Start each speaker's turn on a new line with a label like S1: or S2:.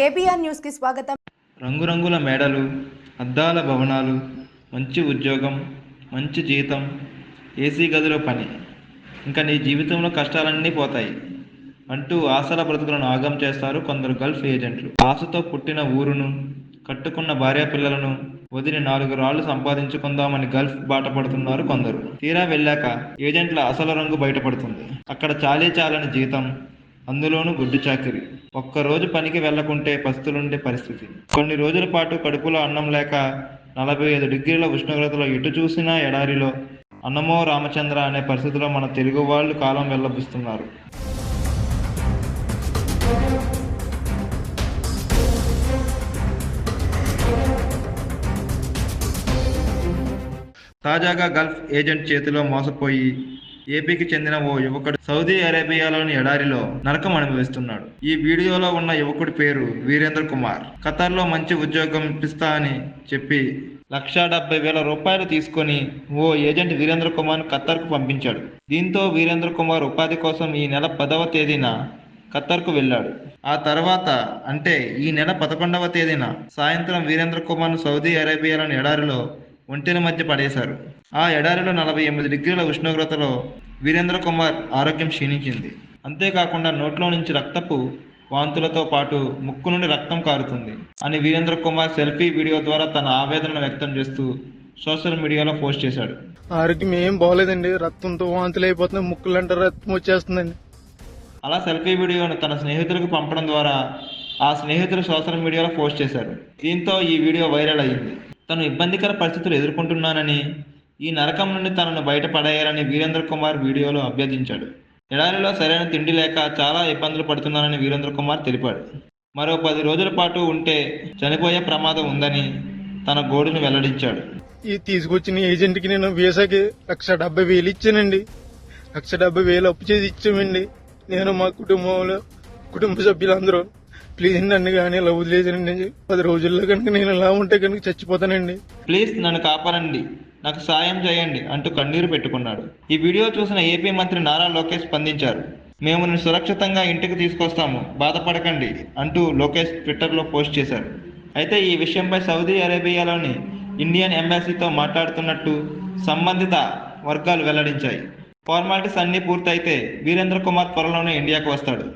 S1: KBR న్యూస్కి స్వాగతం.
S2: రంగురంగుల మేడలు అద్దాల భవనాలు మంచి ఉద్యోగం మంచి జీతం ఏసీ గదిలో పని. ఇంకా నీ జీవితంలో కష్టాలన్నీ పోతాయి అంటూ ఆశల బ్రతుకులను ఆగం చేస్తారు కొందరు గల్ఫ్ ఏజెంట్లు. ఆశతో పుట్టిన ఊరును కట్టుకున్న భార్య పిల్లలను వదిలి నాలుగు రాళ్ళు సంపాదించుకుందామని గల్ఫ్ బాట పడుతున్నారు కొందరు. తీరా వెళ్ళాక ఏజెంట్ల అసలు రంగు బయటపడుతుంది. అక్కడ చాలీ చాలని జీతం అందులోనూ గుడ్డు చాకిరి. ఒక్కరోజు పనికి వెళ్ళకుంటే పస్తులుండే పరిస్థితి. కొన్ని రోజుల పాటు కడుపులో అన్నం లేక నలభై ఐదు డిగ్రీల ఉష్ణోగ్రతలో ఎటు చూసినా ఎడారిలో అన్నమో రామచంద్ర అనే పరిస్థితిలో మన తెలుగు వాళ్ళు కాలం వెళ్ళబుస్తున్నారు తాజాగా గల్ఫ్ ఏజెంట్ చేతిలో మోసపోయి ఏపీకి చెందిన ఓ యువకుడు సౌదీ అరేబియాలోని ఎడారిలో నరకం అనుభవిస్తున్నాడు. ఈ వీడియోలో ఉన్న యువకుడి పేరు వీరేంద్ర కుమార్. ఖతార్లో మంచి ఉద్యోగం ఇప్పిస్తా అని చెప్పి లక్షా డెబ్బై వేల రూపాయలు తీసుకొని ఓ ఏజెంట్ వీరేంద్ర కుమార్ ఖత్తర్కు పంపించాడు. దీంతో వీరేంద్ర కుమార్ ఉపాధి కోసం ఈ నెల పదవ తేదీన ఖత్తర్కు వెళ్ళాడు. ఆ తర్వాత అంటే ఈ నెల పదకొండవ తేదీన సాయంత్రం వీరేంద్ర కుమార్ సౌదీ అరేబియాలోని ఎడారిలో ఒంటెల మధ్య పడేశారు. ఆ ఎడారిలో నలభై ఎనిమిది డిగ్రీల ఉష్ణోగ్రతలో వీరేంద్ర కుమార్ ఆరోగ్యం క్షీణించింది. అంతేకాకుండా నోట్లో నుంచి రక్తపు వాంతులతో పాటు ముక్కు నుండి రక్తం కారుతుంది అని వీరేంద్ర కుమార్ సెల్ఫీ వీడియో ద్వారా తన ఆవేదనను వ్యక్తం చేస్తూ సోషల్ మీడియాలో పోస్ట్ చేశాడు.
S3: ఆరోగ్యం ఏం బాగోలేదండి. రక్తంతో వాంతులు అయిపోతున్నాయి. ముక్కులంటే రక్తం వచ్చేస్తుందండి.
S2: అలా సెల్ఫీ వీడియోను తన స్నేహితులకు పంపడం ద్వారా ఆ స్నేహితులు సోషల్ మీడియాలో పోస్ట్ చేశారు. దీంతో ఈ వీడియో వైరల్ అయింది. తను ఇబ్బందికర పరిస్థితులు ఎదుర్కొంటున్నానని ఈ నరకం నుండి తనను బయటపడేయాలని వీరేంద్ర కుమార్ వీడియోలో అభ్యర్థించాడు. ఎడారిలో సరైన తిండి లేక చాలా ఇబ్బందులు పడుతున్నానని వీరేంద్ర కుమార్ తెలిపాడు. మరో పది రోజుల పాటు ఉంటే చనిపోయే ప్రమాదం ఉందని తన గోడును వెల్లడించాడు.
S3: ఈ తీసుకొచ్చిన ఏజెంట్కి నేను వీసాకి లక్ష డెబ్బై వేలు ఇచ్చానండి. లక్ష డెబ్బై వేలు అప్పు చేసి ఇచ్చామండి. నేను మా కుటుంబంలో కుటుంబ సభ్యులందరూ. ప్లీజ్ నన్ను కానీ ఇలా వదిలేదండి పది రోజుల్లో కనుక నేను ఇలా ఉంటే కనుక చచ్చిపోతానండి.
S2: ప్లీజ్ నన్ను కాపాడండి. నాకు సాయం చేయండి అంటూ కన్నీరు పెట్టుకున్నాడు. ఈ వీడియో చూసిన ఏపీ మంత్రి నారా లోకేష్ స్పందించారు. మేము నిన్ను సురక్షితంగా ఇంటికి తీసుకొస్తాము. బాధపడకండి అంటూ లోకేష్ ట్విట్టర్లో పోస్ట్ చేశారు. అయితే ఈ విషయంపై సౌదీ అరేబియాలోని ఇండియన్ ఎంబాసీతో మాట్లాడుతున్నట్టు సంబంధిత వర్గాలు వెల్లడించాయి. ఫార్మాలిటీస్ అన్నీ పూర్తయితే వీరేంద్ర కుమార్ త్వరలోనే ఇండియాకు వస్తాడు.